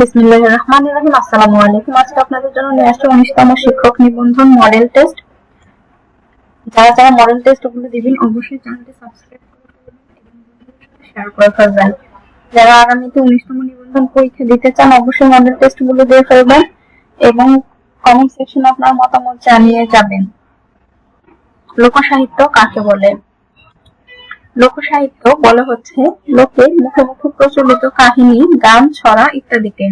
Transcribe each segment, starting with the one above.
বিসমিল্লাহির রহিম। আসসালামু আলাইকুম। আজকে আপনাদের জন্য নিয়ে উনিশতম শিক্ষক নিবন্ধন মডেল টেস্ট যারা যারা মডেল টেস্ট ওগুলো দিবেন, অবশ্যই চ্যানেলটি সাবস্ক্রাইব করে শেয়ার করে ফেলবেন। যারা আগামীতে উনিশতম নিবন্ধন পরীক্ষা দিতে চান, অবশ্যই মডেল টেস্টগুলো দিয়ে ফেলবেন এবং কমেন্ট সেকশনে আপনার মতামত জানিয়ে যাবেন। লোকসাহিত্য কাকে বলে? লোকসাহিত্য বলা হচ্ছে লোকের মুখে মুখে প্রচলিত কাহিনী, গান, ছড়া ইত্যাদিকে।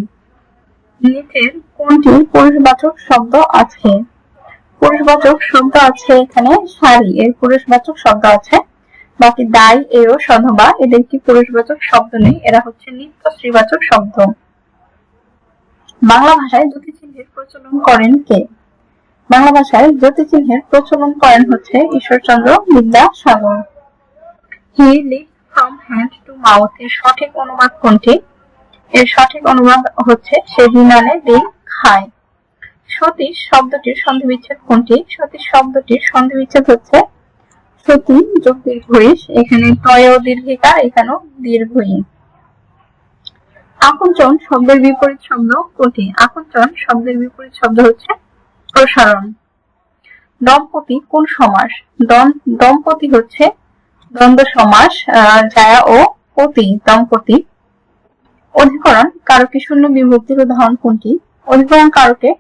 নিচের কোনটি? পুরুষবাচক শব্দ আছে। পুরুষবাচক শব্দ আছে এখানে শাড়ি এর পুরুষবাচক শব্দ আছে। বাকি দায় এও, সধবা, এদের কি পুরুষবাচক শব্দ নেই? এরা হচ্ছে নিত্য স্ত্রীবাচক শব্দ। বাংলা ভাষায় জ্যোতি চিহ্নের প্রচলন করেন কে? বাংলা ভাষায় জ্যোতি চিহ্নের প্রচলন করেন হচ্ছে Ishwarchandra Vidyasagar. He lives from hand to mouth এর সঠিক অনুবাদ কোনটি? এর সঠিক অনুবাদ হচ্ছে সে বিমানে দিন খায়। সতীশ শব্দটির সন্ধি বিচ্ছেদ কোনটি? সতীশ শব্দটির সন্ধি বিচ্ছেদ হচ্ছে সতী যোগ দীর্ঘইশ এখানে তয় দীর্ঘিকা, এখানেও দীর্ঘই। আকঞ্চন শব্দের বিপরীত শব্দ কোনটি? আকঞ্চন শব্দের বিপরীত শব্দ হচ্ছে প্রসারণ। দম্পতি কোন সমাস? দম- দম্পতি হচ্ছে দ্বন্দ্ব সমাস জায়া ও পতি, দম্পতি। অধিকরণ কারকে শূন্য বিভক্তির উদাহরণ কোনটি? অধিকরণ কারকে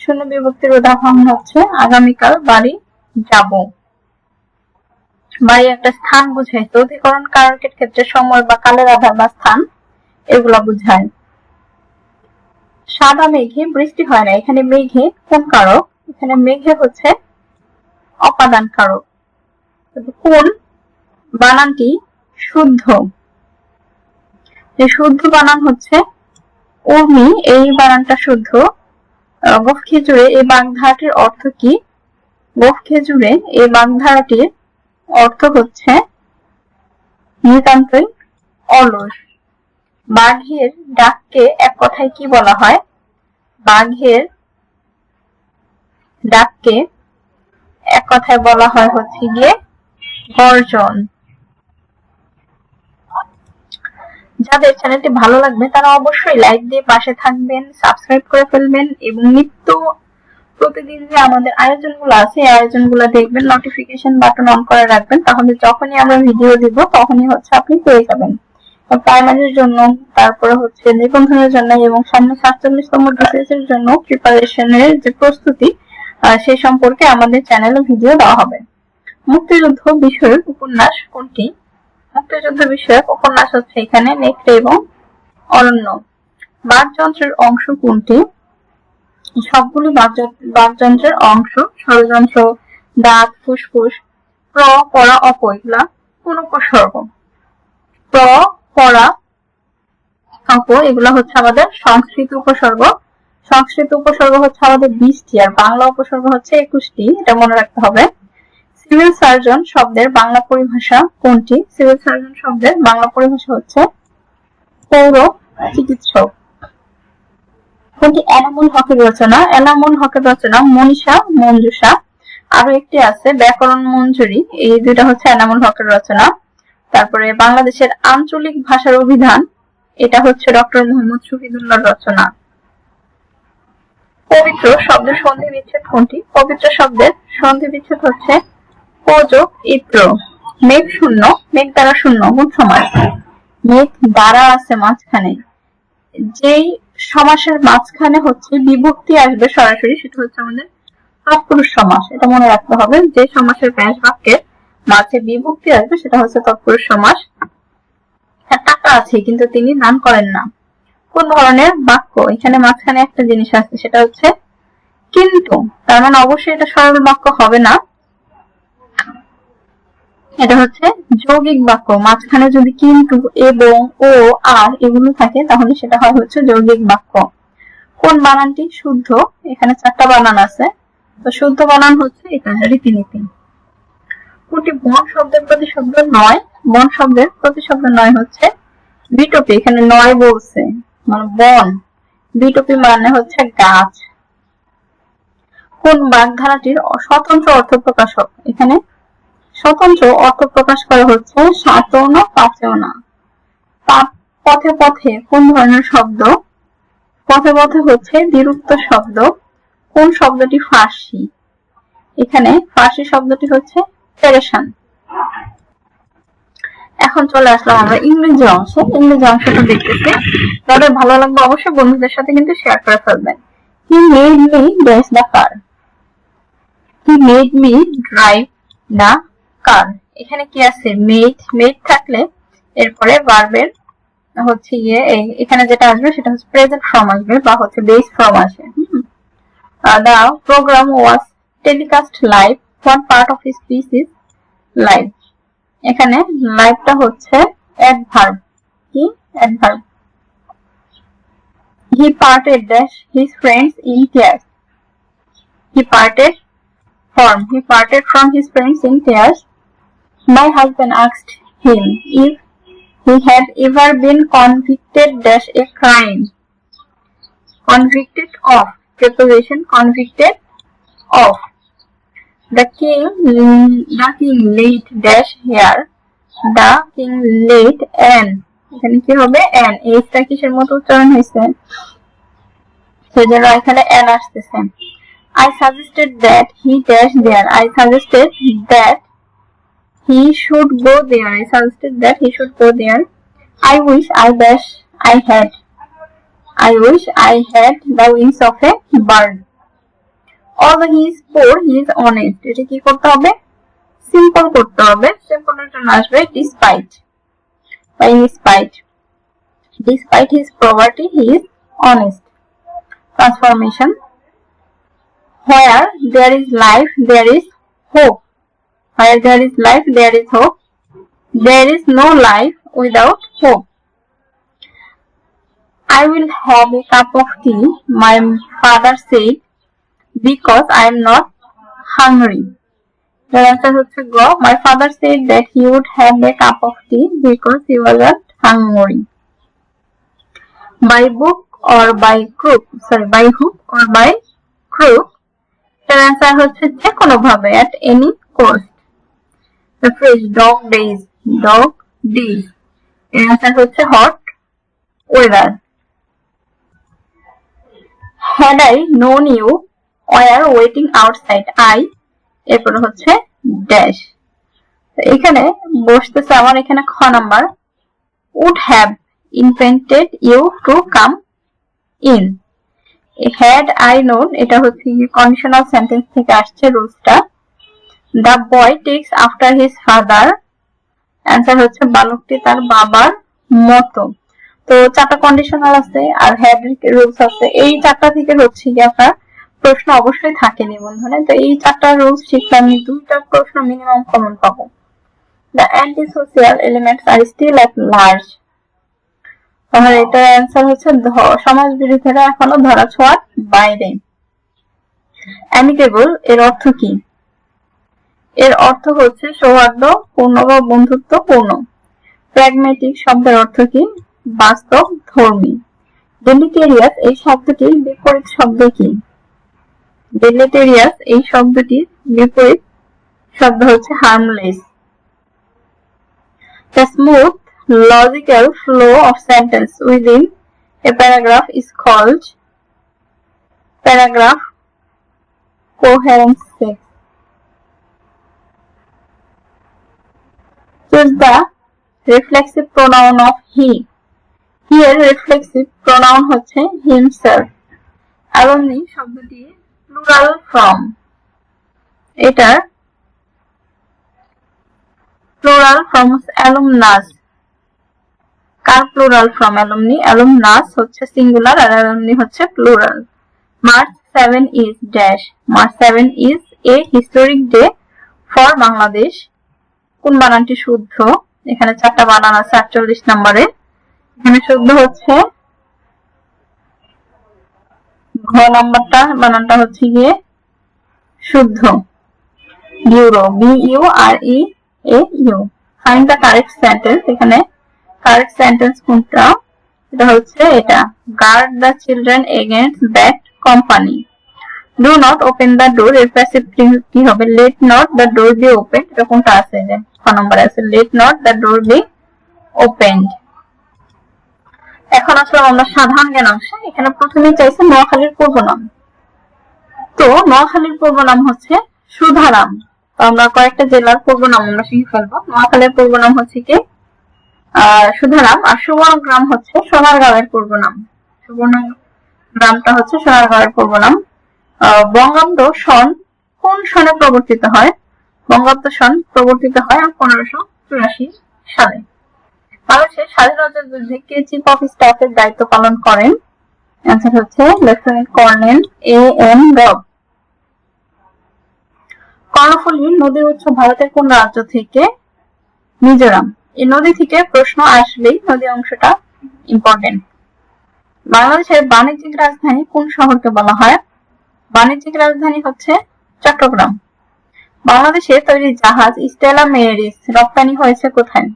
শূন্য বিভক্তির উদাহরণ হচ্ছে আগামীকাল বাড়ি যাব। বাড়ি একটা স্থান বুঝায় তো অধিকরণ কারকের ক্ষেত্রে সময় বা কালের আধার বা স্থান এগুলা বুঝায়। সাদা মেঘে বৃষ্টি হয় না, এখানে মেঘে কোন কারক? এখানে মেঘে হচ্ছে অপাদান কারক। কোন বানানটি শুদ্ধ। যে শুদ্ধ বানান হচ্ছে উর্মি এই বানানটা শুদ্ধ। গোফ খেজুরে এই বাগধারাটির অর্থ কি? গোফ খেজুরে এই বাগধারাটির অর্থ হচ্ছে নিতান্তই অলস। বাঘের ডাককে এক কথায় কি বলা হয়? বাঘের ডাককে এক কথায় বলা হয় হচ্ছে গিয়ে গর্জন। যাদের চ্যানেলটি ভালো লাগবে, তারা অবশ্যই লাইক দিয়ে পাশে থাকবেন সাবস্ক্রাইব করে ফেলবেন এবং নিত্য প্রতিদিন যে আমাদের আয়োজনগুলো আছে, এই আয়োজনগুলো দেখবেন নোটিফিকেশন বাটন অন করে রাখবেন, তাহলে যখনই আমরা ভিডিও দিব, তখনই হচ্ছে আপনি পেয়ে যাবেন। প্রাইমারির জন্য, তারপরে হচ্ছে নিবন্ধনের জন্য এবং সামনে সাতচল্লিশতম ডিসিএস এর জন্য প্রিপারেশনের যে প্রস্তুতি সেই সম্পর্কে আমাদের চ্যানেলে ভিডিও দেওয়া হবে। মুক্তিযুদ্ধ বিষয়ক উপন্যাস কোনটি? মুক্তিযুদ্ধ বিষয়ক উপন্যাস হচ্ছে এখানে নেকড়ে এবং অরণ্য। বাকযন্ত্রের অংশ কোনটি? সবগুলি বাকযন্ত্রের অংশ, ষড়যন্ত্র, দাঁত, ফুসফুস, প্র পরা অপ এগুলা কোন উপসর্গ প্র পরা অপ, এগুলা হচ্ছে আমাদের সংস্কৃত উপসর্গ। সংস্কৃত উপসর্গ হচ্ছে আমাদের বিশটি, আর বাংলা উপসর্গ হচ্ছে একুশটি, এটা মনে রাখতে হবে। সিভিল সার্জন শব্দের বাংলা পরিভাষা কোনটি? সিভিল সার্জন শব্দের বাংলা পরিভাষা হচ্ছে পৌর চিকিৎসক। কোনটি? এনামুল হকের রচনা। এনামুল হকের রচনা মনীষা মঞ্জুষা। আরও একটি আছে, ব্যাকরণ মঞ্জুরি। এই দুইটা হচ্ছে এনামুল হকের রচনা। তারপরে বাংলাদেশের আঞ্চলিক ভাষার অভিধান, এটা হচ্ছে ডক্টর মোহাম্মদ শহীদুল্লাহর রচনা। পবিত্র শব্দের সন্ধি বিচ্ছেদ কোনটি? পবিত্র শব্দের সন্ধি বিচ্ছেদ হচ্ছে প্রযোগ ইত্র। মেঘ শূন্য, মেঘ দ্বারা শূন্য গুণ সমাস মেঘ দ্বারা আছে মাঝখানে। যেই সমাসের মাঝখানে হচ্ছে বিভক্তি আসবে সরাসরি, সেটা হচ্ছে আমাদের তৎপুরুষ সমাস। এটা মনে রাখতে হবে, যে সমাসের ব্যাস বাক্যের মাঝে বিভক্তি আসবে, সেটা হচ্ছে তৎপুরুষ সমাস। তার টাকা আছে, কিন্তু তিনি দান করেন না। কোন ধরনের? বাক্য। এখানে মাঝখানে একটা জিনিস আছে, সেটা হচ্ছে কিন্তু। তার মানে অবশ্যই এটা সরল বাক্য হবে না। এটা হচ্ছে যৌগিক বাক্য। মাঝখানে যদি কিন্তু, এবং, ও, আর এগুলো থাকে, তাহলে সেটা হয় হচ্ছে যৌগিক বাক্য। কোন বানানটি শুদ্ধ? এখানে চারটা বানান আছে। তো শুদ্ধ বানান হচ্ছে এটা রীতিনীতি। কোনটি বন শব্দের প্রতিশব্দ নয়। বন শব্দের প্রতিশব্দ নয় হচ্ছে বিটপি। এখানে নয় বলছে। মানে বন। বিটপি মানে হচ্ছে গাছ। কোন বাগধারাটির স্বতন্ত্র অর্থ প্রকাশক? এখানে স্বতন্ত্র অর্থ প্রকাশ করা হচ্ছে সাতও না পাঁচেও না পথে পথে কোন ধরনের শব্দ? পথে পথে হচ্ছে বিরুক্ত শব্দ। কোন শব্দটি ফার্সি? এখানে ফার্সি শব্দটি হচ্ছে পেরেশান। এখন চলে আসলাম আমরা ইংরেজি অংশে। ইংরেজি অংশটা দেখতেছি। তাদের ভালো লাগবে অবশ্যই বন্ধুদের সাথে কিন্তু শেয়ার করে ফেলবেন। He made me dress the car he made me drive the car? এখানে কি আছে? মেড মেড থাকলে এরপরে ভার্বের হচ্ছে গিয়ে এখানে যেটা আসবে সেটা হচ্ছে প্রেজেন্ট ফর্ম আসবে বা হচ্ছে বেস ফর্ম আসে। The programme was telecast live what part of speech is live এখানে লাইভটা হচ্ছে অ্যাডভার্ব কি? Adverb he parted dash his friends in tears he parted form he parted from his friends in tears my husband asked him if he had ever been convicted dash a crime convicted of preposition convicted of the king the king laid dash here the king laid an এখানে কি হবে an এইটা কিসের মতো উচ্চারণ হয়েছে সেজন্য এখানে an আসতেছে I suggested that he dash there. I suggested that he should go there. I suggested that he should go there. I wish I dash I had. I wish I had the wings of a bird. Although he is poor, he is honest. এটা কি করতে হবে simple করতে হবে সিম্পলের জন্য আসবে despite by despite despite his poverty he is honest transformation where there is life there is hope where there is life there is hope there is no life without hope I will have a cup of tea, my father said, because I am not hungry. The answer হচ্ছে গ My father said that he would have a cup of tea because he wasn't hungry. By book or by crook, sorry, by hook or by crook, এর answer হচ্ছে যে কোনো ভাবে at any cost. Phrase dog days, dog days, এর answer হচ্ছে hot weather. Had I known you were waiting outside, I এরপরে হচ্ছে dash এখানে বসতেছে আমার এখানে খ number would have invented you to come in had I known এটা হচ্ছে কন্ডিশনাল সেন্টেন্স থেকে আসছে রুলসটা the boy takes after his father answer হচ্ছে, বালকটি তার বাবার মতো। তো চারটা কন্ডিশনাল আছে আর হ্যাড রুলস আছে। এই চারটা থেকে হচ্ছে কি আপনার প্রশ্ন অবশ্যই থাকে নিবন্ধনে তো এই চারটা রুলস শিখলে আমি দুইটা প্রশ্ন মিনিমাম কমন পাবো। The anti social elements are still at large তাহলে এটার অ্যান্সার হচ্ছে সমাজ বিরোধীরা এখনও ধরা ছোঁয়ার বাইরে। অ্যামিকেবল এর অর্থ কি? এর অর্থ হচ্ছে সৌহার্দ্য, পূর্ণ বা বন্ধুত্বপূর্ণ। প্র্যাগমেটিক শব্দের অর্থ কি? বাস্তব, ধর্মী। ডেলিটেরিয়াস এই শব্দটির বিপরীত শব্দ কি? ডেলিটেরিয়াস এই শব্দটির বিপরীত শব্দ হচ্ছে harmless The smooth, logical flow of sentence within a paragraph is called paragraph coherence. Choose the reflexive pronoun of he. Here reflexive pronoun হচ্ছে himself. alumni শব্দটি plural from. এটার plural from alumnus. কার plural from alumni? alumnus হচ্ছে singular আর alumni হচ্ছে plural. March 7 is dash. March 7 is a historic day for Bangladesh. কোন বানানটি শুদ্ধ? এখানে চারটা বানান আছে, আটচল্লিশ নম্বরে। এখানে শুদ্ধ হচ্ছে ঘ নাম্বারটা, বানানটা হচ্ছে গিয়ে শুদ্ধ। Bureau B U R E A U find the correct sentence এখানে কারেক্ট সেন্টেন্স কোনটা? এটা হচ্ছে এটা। Guard the children against bad company do not open the door এর প্যাসিভ কি হবে? Let not the door be open এটা কোনটা আছে? যে ছ নম্বরে আছে let not the door be opened এখন আসলাম আমরা সাধারণ জ্ঞান অংশে। এখানে প্রথমে চাইছে নোয়াখালীর পূর্ব নাম। তো নোয়াখালীর পূর্ব নাম হচ্ছে সুধারাম। তো আমরা কয়েকটা জেলার পূর্ব নাম আমরা শিখে ফেলব। নোয়াখালীর পূর্ব নাম হচ্ছে কি? সুধারাম। আর সুবর্ণ গ্রাম হচ্ছে সোনারগাঁওয়ের পূর্ব নাম। সুবর্ণ গ্রামটা হচ্ছে সোনারগাঁওয়ের পূর্ব নাম। বঙ্গাব্দ সন কোন সনে প্রবর্তিত হয়? বঙ্গাব্দ সন প্রবর্তিত হয় পনেরোশো চুরাশি সালে। বাংলাদেশের স্বাধীনতার যুদ্ধে কে চিফ অফ স্টাফের দায়িত্ব পালন করেন? অ্যান্সার হচ্ছে লেফটেন্যান্ট কর্নেল এ এম রব কর্ণফুলী নদীর উৎস ভারতের কোন রাজ্য থেকে? মিজোরাম। এই নদী থেকে প্রশ্ন আসলেই নদী অংশটা ইম্পর্টেন্ট বাংলাদেশের বাণিজ্যিক রাজধানী কোন শহরকে বলা হয়? বাণিজ্যিক রাজধানী হচ্ছে চট্টগ্রাম। বাংলাদেশে তৈরি জাহাজ স্টেলা মেরিস রপ্তানি হয়েছে কোথায়?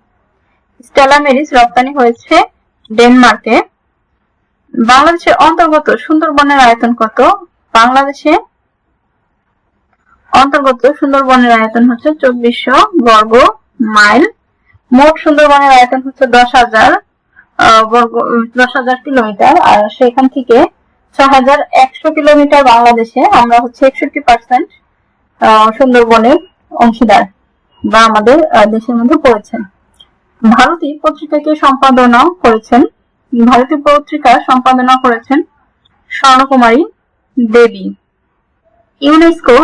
স্টেলা মেরিস রপ্তানি হয়েছে ডেনমার্কে। বাংলাদেশের অন্তর্গত সুন্দরবনের আয়তন কত? বাংলাদেশে অন্তর্গত সুন্দরবনের আয়তন হচ্ছে চব্বিশশো বর্গ মাইল। মোট সুন্দরবনের আয়তন হচ্ছে দশ হাজার বর্গ, দশ হাজার কিলোমিটার। আর সেখান থেকে ছয় হাজার একশো কিলোমিটার বাংলাদেশে। আমরা হচ্ছে একষট্টি পার্সেন্ট সুন্দরবনের অংশীদার বা আমাদের দেশের মধ্যে পড়েছেন। ভারতী পত্রিকাকে সম্পাদনা করেছেন। ভারতী পত্রিকা সম্পাদনা করেছেন স্বর্ণকুমারী দেবী। ইউনেস্কো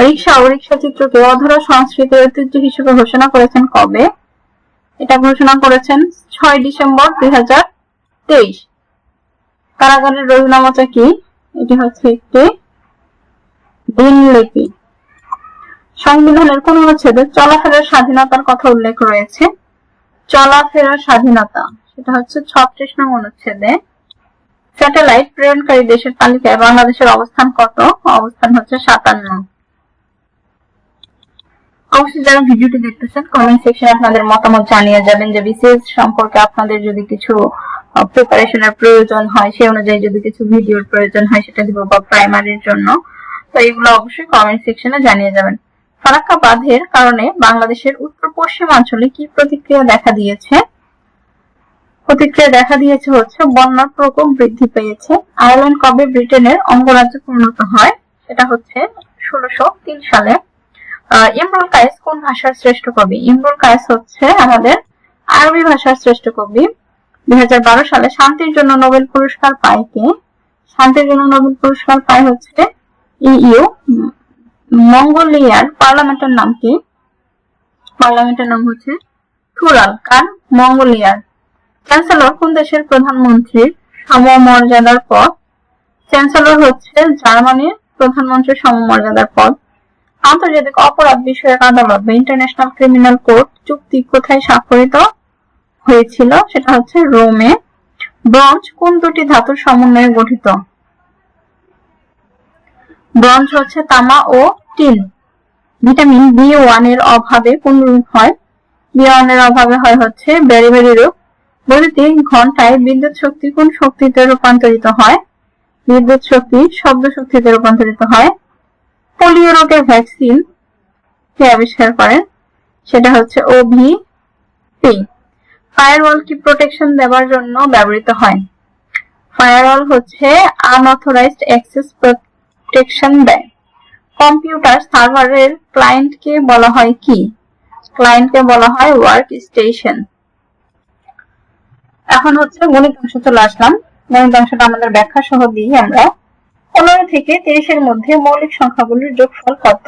রিক্সা ও রিক্সা চিত্রকে অধরা সংস্কৃতির ঐতিহ্য হিসেবে ঘোষণা করেছেন কবে? এটা ঘোষণা করেছেন ছয় ডিসেম্বর দুই হাজার তেইশ। কারাগারের রোজনামাচা কি? এটি হচ্ছে একটি দিনলিপি সংবিধানের কোন অনুচ্ছেদে চলাফেরার স্বাধীনতার কথা উল্লেখ রয়েছে। চলাফেরার স্বাধীনতা, সেটা হচ্ছে ছত্রিশ নং অনুচ্ছেদে। স্যাটেলাইট প্রেরণকারী দেশের তালিকায় বাংলাদেশের অবস্থান কত? অবস্থান হচ্ছে সাতান্ন। অবশ্যই যারা ভিডিওটি দেখতেছেন কমেন্ট সেকশনে আপনাদের মতামত জানিয়ে যাবেন যে বিসিএস সম্পর্কে আপনাদের যদি কিছু প্রিপারেশনের প্রয়োজন হয়, সেই অনুযায়ী যদি কিছু ভিডিওর প্রয়োজন হয়, সেটা দিব বা প্রাইমারির জন্য। তো এগুলো অবশ্যই কমেন্ট সেকশনে জানিয়ে যাবেন। ফারাক্কা বাঁধের কারণে বাংলাদেশের উত্তর পশ্চিমাঞ্চলে কি প্রতিক্রিয়া দেখা দিয়েছে? প্রতিক্রিয়া দেখা দিয়েছে হচ্ছে, বন্যার প্রকোপ বৃদ্ধি পেয়েছে। আয়ারল্যান্ড কবে ব্রিটেনের অঙ্গরাজ্যে পরিণত হয়? সেটা হচ্ছে ষোলোশো তিন সালে। ইমরুল কায়েস কোন ভাষার শ্রেষ্ঠ কবি? ইমরুল কায়েস হচ্ছে আমাদের আরবি ভাষার শ্রেষ্ঠ কবি। দু হাজার বারো সালে শান্তির জন্য নোবেল পুরস্কার পায় কে? শান্তির জন্য নোবেল পুরস্কার পায় হচ্ছে ইইউ মঙ্গোলিয়ার পার্লামেন্টের নাম কি? পার্লামেন্টের নাম হচ্ছে থুরাল কার মঙ্গোলিয়ার। চ্যান্সেলর কোন দেশের প্রধানমন্ত্রীর সমমর্যাদার পদ? চ্যান্সেলর হচ্ছে জার্মানির প্রধানমন্ত্রীর সমমর্যাদার পদ। আন্তর্জাতিক অপরাধ বিষয়ক আদালত বা ইন্টারন্যাশনাল ক্রিমিনাল কোর্ট চুক্তি কোথায় স্বাক্ষরিত হয়েছিল? সেটা হচ্ছে রোমে। ব্রঞ্জ কোন দুটি ধাতুর সমন্বয়ে গঠিত? ব্রঞ্জ হচ্ছে তামা ও টিন। ভিটামিন বি ওয়ানের অভাবে কোন রোগ হয়? বি ওয়ানের অভাবে হয় হচ্ছে বেরিবেরি রোগ। বৈদ্যুতিক ঘন্টায় বিদ্যুৎ শক্তি কোন শক্তিতে রূপান্তরিত হয়? বিদ্যুৎ শক্তি শব্দ শক্তিতে রূপান্তরিত হয়। পোলিও রোগের ভ্যাকসিন কে আবিষ্কার করেন সেটা হচ্ছে ওভি পি ফায়ারওয়াল কি প্রোটেকশন দেওয়ার জন্য ব্যবহৃত হয়? ফায়ারওয়াল হচ্ছে আনঅথরাইজড অ্যাক্সেস প্রোটেকশন দেয়। কম্পিউটার সার্ভারের ক্লায়েন্টকে বলা হয় কি? ক্লায়েন্টকে বলা হয় ওয়ার্ক স্টেশন এখন হচ্ছে গণিত অংশ চলে আসলাম। গণিত অংশটা আমাদের ব্যাখ্যা সহ দিই আমরা। পনেরো থেকে তিরিশের মধ্যে মৌলিক সংখ্যাগুলির যোগফল কত?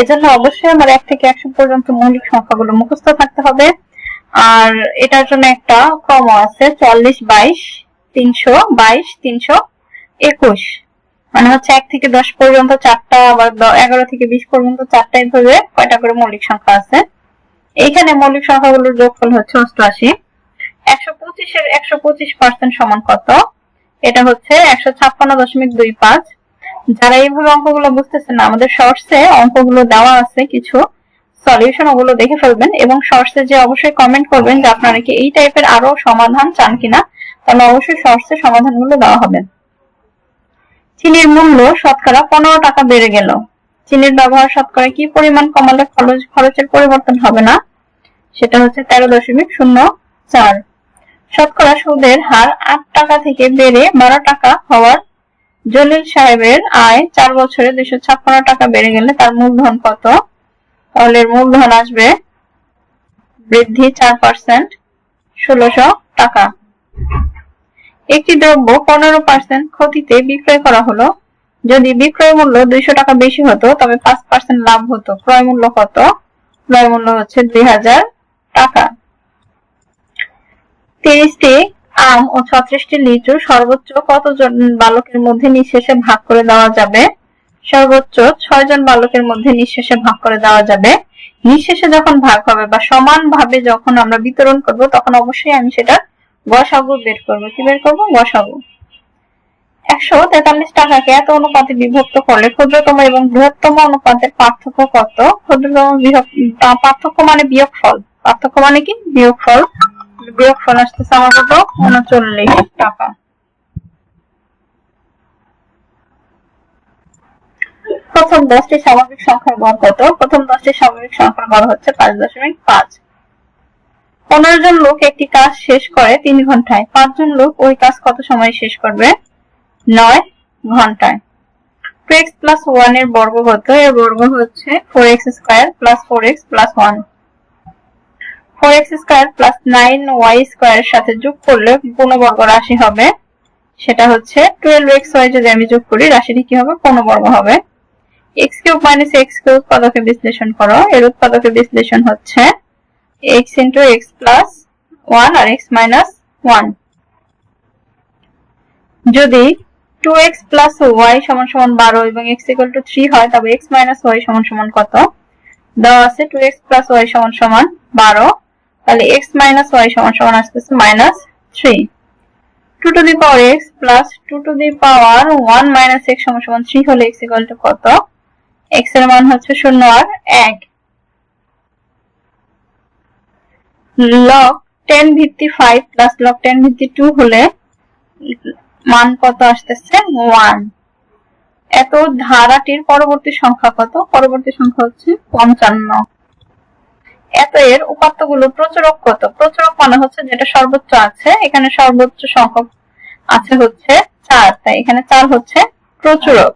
এজন্য অবশ্যই আমার এক থেকে একশো পর্যন্ত মৌলিক সংখ্যাগুলো মুখস্থ থাকতে হবে। আর এটার জন্য একটা ক্রম আছে, চল্লিশ বাইশ, তিনশো বাইশ, তিনশো একুশ। মানে হচ্ছে এক থেকে দশ পর্যন্ত চারটা আবার এগারো থেকে বিশ পর্যন্ত চারটা এইভাবে কয়টা করে মৌলিক সংখ্যা আছে? এইখানে মৌলিক সংখ্যাগুলোর যোগফল হচ্ছে অষ্টআশি। একশো পঁচিশের একশো পঁচিশ পার্সেন্ট সমান কত? এটা হচ্ছে একশো ছাপ্পান্ন দশমিক দুই পাঁচ। যারা এইভাবে অঙ্কগুলো বুঝতেছেন না আমাদের শর্টসে অঙ্কগুলো দেওয়া আছে কিছু সলিউশন ওগুলো দেখে ফেলবেন এবং শর্টসে যে অবশ্যই কমেন্ট করবেন যে আপনারা কি এই টাইপের আরও সমাধান চান কিনা, তাহলে অবশ্যই শর্টসে সমাধানগুলো দেওয়া হবে। চিনির মূল্য শতকরা পনেরো টাকা বেড়ে গেল। চিনির ব্যবহার শতকরা কি পরিমাণ কমালে খরচ, খরচের পরিবর্তন হবে না? সেটা হচ্ছে তেরো দশমিক শূন্য চার। শতকরা সুদের হার আট টাকা থেকে বেড়ে বারো টাকা হওয়ার জলিল সাহেবের আয় চার বছরে দুইশো ছাপ্পান্ন টাকা বেড়ে গেলে তার মূলধন কত? তাহলে মূলধন আসবে বৃদ্ধি চার পার্সেন্ট ষোলোশো টাকা। একটি দ্রব্য পনেরো পার্সেন্ট ক্ষতিতে বিক্রয় করা হলো। যদি বিক্রয় মূল্য দুইশো টাকা বেশি হতো, তবে পাঁচ পার্সেন্ট লাভ হতো। ক্রয় মূল্য কত? ক্রয় মূল্য হচ্ছে দুই হাজার টাকা। তিরিশটি আম ও ছত্রিশটি লিচু সর্বোচ্চ কতজন বালকের মধ্যে নিঃশেষে ভাগ করে দেওয়া যাবে? সর্বোচ্চ ছয় জন বালকের মধ্যে নিঃশেষে ভাগ করে দেওয়া যাবে। নিঃশেষে যখন ভাগ হবে বা সমানভাবে যখন আমরা বিতরণ করব, তখন অবশ্যই আমি সেটা গসাগু বের করব। কি বের করব? গসাগু একশো তেতাল্লিশ টাকাকে এত অনুপাতে বিভক্ত করলে ক্ষুদ্রতম এবং বৃহত্তম অনুপাতের পার্থক্য কত? ক্ষুদ্রতম পার্থক্য মানে বিয়োগফল। পার্থক্য মানে কি? বিয়োগফল। বিয়োগফল আসতেছে আমার কত? উনচল্লিশ টাকা। প্রথম দশটি স্বাভাবিক সংখ্যার গড় কত? প্রথম দশটি স্বাভাবিক সংখ্যার গড় হচ্ছে পাঁচ দশমিক পাঁচ। পনেরো জন লোক একটি কাজ শেষ করে তিন ঘন্টায়। পাঁচজন লোক ওই কাজ কত সময় শেষ করবে? নয় ঘন্টায়। টু এক্স প্লাস ওয়ানের বর্গ কত? এর বর্গ হচ্ছে four x square plus four x plus one four x square plus nine y square সাথে যোগ করলে পূর্ণবর্গ রাশি হবে। সেটা হচ্ছে টুয়েলভ এক্স ওয়াই যদি আমি যোগ করি, রাশিটি কি হবে? পূর্ণবর্গ হবে। X cube minus x cube উৎপাদকে বিশ্লেষণ করো। এর উৎপাদকে বিশ্লেষণ হচ্ছে x into x plus one আর এক্স মাইনাস ওয়ান যদি টু এক্স প্লাস ওয়াই সমান সমান বারো এবং এক্স ইকুয়াল টু থ্রি হয়, তবে এক্স মাইনাস ওয়াই সমান সমান কত? দেওয়া আছে টু এক্স প্লাস ওয়াই সমান সমান বারো, তাহলে এক্স মাইনাস ওয়াই সমান সমান আসতেছে minus three two to the power x plus two to the power one minus x সমান সমান থ্রি হলে এক্স ইকুয়াল টু কত? এক্সের মান হচ্ছে শূন্য আর এক। লগ টেন ভিত্তি ফাইভ প্লাস লগ টেন ভিত্তি টু হলে মান কত আসতেছে ওয়ান এত ধারাটির পরবর্তী সংখ্যা কত? পরবর্তী সংখ্যা হচ্ছে পঞ্চান্ন। এত এর উপাত্তগুলো প্রচুরক কত? প্রচুরক মানে হচ্ছে যেটা সর্বোচ্চ আছে, এখানে সর্বোচ্চ সংখ্যক আছে হচ্ছে চার, তাই এখানে চার হচ্ছে প্রচুরক।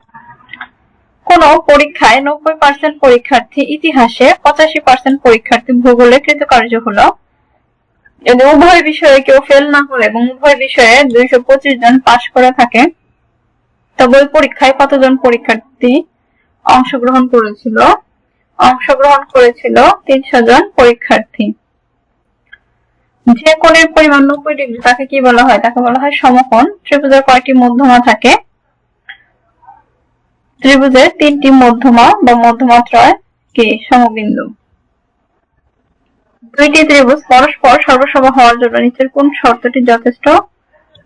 কোন পরীক্ষায় নব্বই পার্সেন্ট পরীক্ষার্থী ইতিহাসে পঁচাশি পার্সেন্ট পরীক্ষার্থী ভূগোলে কৃতকার্য হলো। যদি উভয় বিষয়ে কেউ ফেল না করে এবং উভয় বিষয়ে দুইশো পঁচিশ জন পাশ করে থাকে, তবে ওই পরীক্ষায় কতজন পরীক্ষার্থী অংশগ্রহণ করেছিল? অংশগ্রহণ করেছিল তিনশো জন পরীক্ষার্থী। যে কোণের পরিমাণ নব্বই ডিগ্রি, তাকে কি বলা হয়? তাকে বলা হয় সমকোণ। ত্রিভুজের কয়টি মধ্যমা থাকে? ত্রিভুজের তিনটি মধ্যমা বা মধ্যমাত্রয় কি? সমবিন্দু। দুইটি ত্রিভুজ পরস্পর সর্বসম হওয়ার জন্য নিচের কোন শর্তটি যথেষ্ট?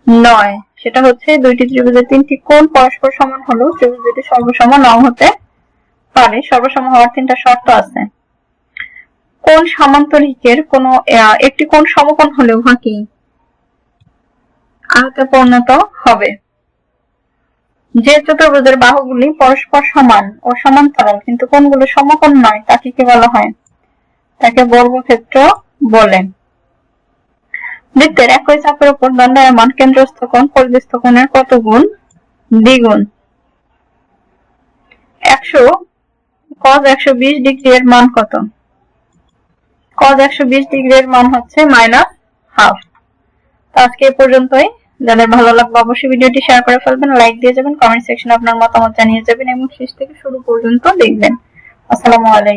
নয়। সেটা হচ্ছে দুইটি ত্রিভুজের তিনটি কোণ পরস্পর সমান হলেও ত্রিভুজ দুটি সর্বসম নাও হতে পারে। সর্বসম হওয়ার তিনটা শর্ত আছে। কোন সামান্তরিকের কোন একটি কোণ সমকোণ হলে উহা কি আয়তে পরিণত হবে। যে চতুর্ভুজের বাহুগুলি পরস্পর সমান ও সমান্তরাল, কিন্তু কোনগুলো সমকোণ নয়, তাকে কি বলা হয়? তাকে বর্গক্ষেত্র বলে বৃত্তের একই চাপের উপর দণ্ডায়মান কেন্দ্রস্থ কোণ পরিবেস্থ কোণের কত গুণ? দ্বিগুণ। একশো কজ একশো বিশ ডিগ্রি এর মান কত? কজ একশো বিশ ডিগ্রি এর মান হচ্ছে মাইনাস হাফ তো আজকে এ পর্যন্তই। যাদের ভালো লাগবে অবশ্যই ভিডিওটি শেয়ার করে ফেলবেন লাইক দিয়ে যাবেন কমেন্ট সেকশনে আপনার মতামত জানিয়ে যাবেন এবং শেষ থেকে শুরু পর্যন্ত দেখবেন। আসসালামু আলাইকুম।